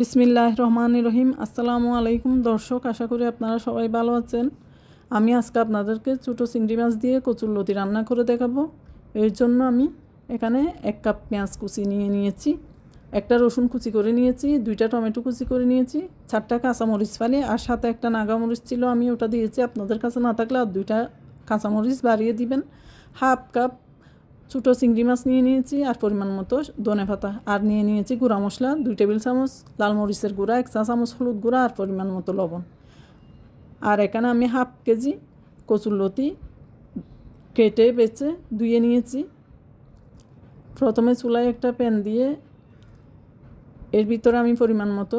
বিসমিল্লাহ রহমান রহিম। আসসালামু আলাইকুম দর্শক, আশা করি আপনারা সবাই ভালো আছেন। আমি আজকে আপনাদেরকে ছোটো চিংড়ি মাছ দিয়ে কচুরলতি রান্না করে দেখাবো। এর জন্য আমি এখানে এক কাপ পেঁয়াজ কুচি নিয়ে নিয়েছি, একটা রসুন কুচি করে নিয়েছি, দুইটা টমেটো কুচি করে নিয়েছি, চারটা কাঁচামরিচ ফালি, আর সাথে একটা নাগামরিচ ছিল, আমি ওটা দিয়েছি। আপনাদের কাছে না থাকলে আর দুইটা কাঁচামরিচ বাড়িয়ে দিবেন। হাফ কাপ ছোটো চিংড়ি মাছ নিয়ে নিয়েছি আর পরিমাণ মতো ধনে পাতা। আর নিয়ে নিয়েছি গুঁড়া মশলা, দুই টেবিল চামচ, লাল মরিচের গুঁড়া, এক চা চামচ হলুদ গুঁড়া আর পরিমাণ মতো লবণ। আর এখানে আমি হাফ কেজি কচুরলতি কেটে বেছে ধুয়ে নিয়েছি। প্রথমে চুলায় একটা প্যান দিয়ে এর ভিতরে আমি পরিমাণ মতো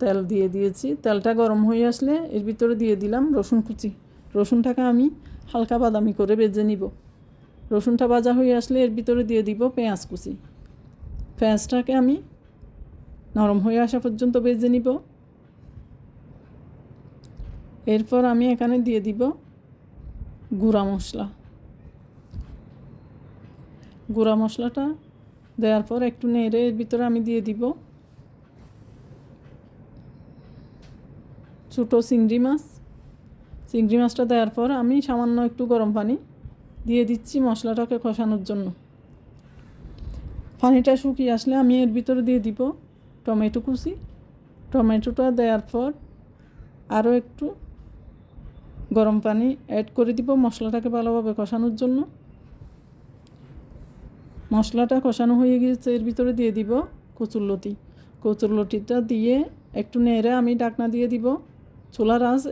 তেল দিয়ে দিয়েছি। তেলটা গরম হয়ে আসলে এর ভিতরে দিয়ে দিলাম রসুন কুচি। রসুনটাকে আমি হালকা বাদামি করে বেজে নিব। রসুনটা ভাজা হয়ে আসলে এর ভিতরে দিয়ে দিব পেঁয়াজ কুচি। পেঁয়াজটাকে আমি নরম হয়ে আসা পর্যন্ত বেজে নিব। এরপর আমি এখানে দিয়ে দিব গুঁড়া মশলা। গুঁড়া মশলাটা দেওয়ার পর একটু নেড়ে এর ভিতরে আমি দিয়ে দিব ছোটো চিংড়ি মাছ। চিংড়ি মাছটা দেওয়ার পর আমি সামান্য একটু গরম পানি দিয়ে দিচ্ছি মশলাটাকে কষানোর জন্য। পানিটা শুকিয়ে আসলে আমি এর ভিতরে দিয়ে দিব টমেটো কুচি। টমেটোটা দেওয়ার পর আরও একটু গরম পানি অ্যাড করে দিব মশলাটাকে ভালোভাবে কষানোর জন্য। মশলাটা কষানো হয়ে গিয়েছে, এর ভিতরে দিয়ে দিব কচুরলতি। কচুরলতিটা দিয়ে একটু নেড়ে আমি ডাকনা দিয়ে দিব। চুলার আঁচ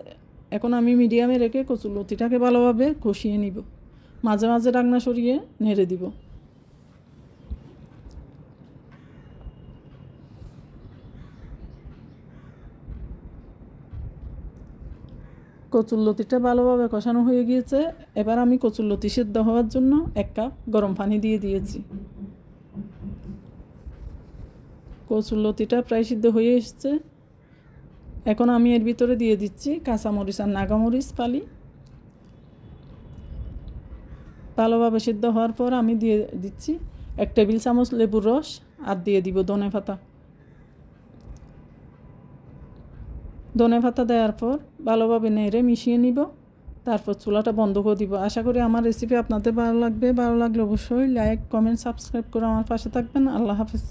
এখন আমি মিডিয়ামে রেখে কচুরলতিটাকে ভালোভাবে কষিয়ে নিব। মাঝে মাঝে ডাকনা সরিয়ে নেড়ে দিব। কচুরলতিটা ভালোভাবে কষানো হয়ে গিয়েছে। এবার আমি কচুরলতি সেদ্ধ হওয়ার জন্য এক কাপ গরম পানি দিয়ে দিয়েছি। কচুরলতিটা প্রায় সিদ্ধ হয়ে এসছে। এখন আমি এর ভিতরে দিয়ে দিচ্ছি কাঁচামরিচ আর নাগামরিচ পালি ভালোভাবে সিদ্ধ হওয়ার পর আমি দিয়ে দিচ্ছি এক টেবিল চামচ লেবুর রস আর দিয়ে দিব ধনে পাতা। ধনে পাতা দেওয়ার পর ভালোভাবে নেড়ে মিশিয়ে নিব, তারপর চুলাটা বন্ধ করে দিব। আশা করি আমার রেসিপি আপনাদের ভালো লাগবে। ভালো লাগলে অবশ্যই লাইক কমেন্ট সাবস্ক্রাইব করে আমার পাশে থাকবেন। আল্লাহ হাফিজ।